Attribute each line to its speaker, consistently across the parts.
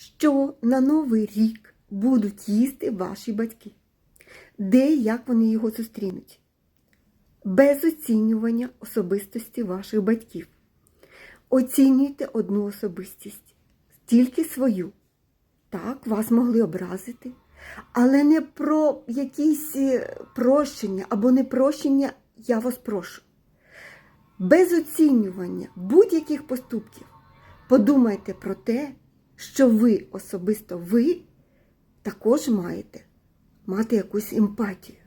Speaker 1: що на Новий рік будуть їсти ваші батьки, де і як вони його зустрінуть, без оцінювання особистості ваших батьків. Оцінюйте одну особистість, тільки свою. Так, вас могли образити, але не про якісь е, прощення або непрощення я вас прошу. Без оцінювання будь-яких поступків подумайте про те, що ви особисто ви також маєте мати якусь емпатію,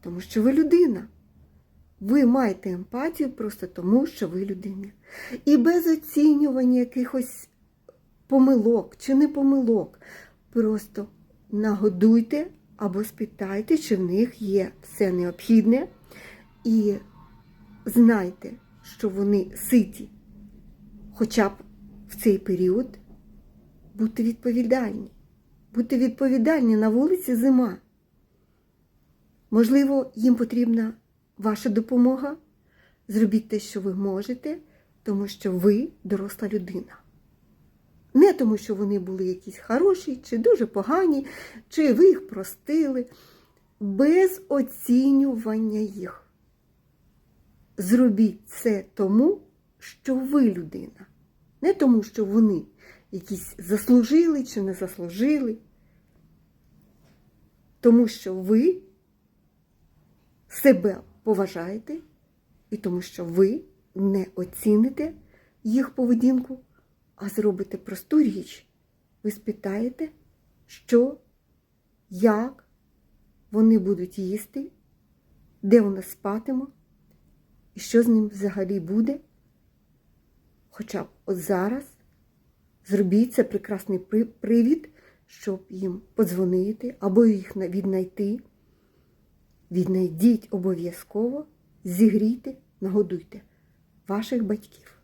Speaker 1: тому що ви людина. Ви маєте емпатію просто тому, що ви людина. І без оцінювання якихось помилок чи не помилок. Просто нагодуйте або спитайте, чи в них є все необхідне, і знайте, що вони ситі. Хоча б в цей період будьте відповідальні. Будьте відповідальні на вулиці зима. Можливо, їм потрібна ваша допомога. Зробіть те, що ви можете, тому що ви доросла людина. Не тому, що вони були якісь хороші, чи дуже погані, чи ви їх простили, без оцінювання їх. Зробіть це тому, що ви людина. Не тому, що вони якісь заслужили чи не заслужили. Тому що ви себе поважаєте і тому, що ви не оціните їх поведінку, а зробите просту річ. Ви спитаєте, що, як вони будуть їсти, де вона спатиме, і що з ним взагалі буде. Хоча б от зараз зробіть це прекрасний привід, щоб їм подзвонити або їх віднайти. Віднайдіть обов'язково, зігрійте, нагодуйте ваших батьків.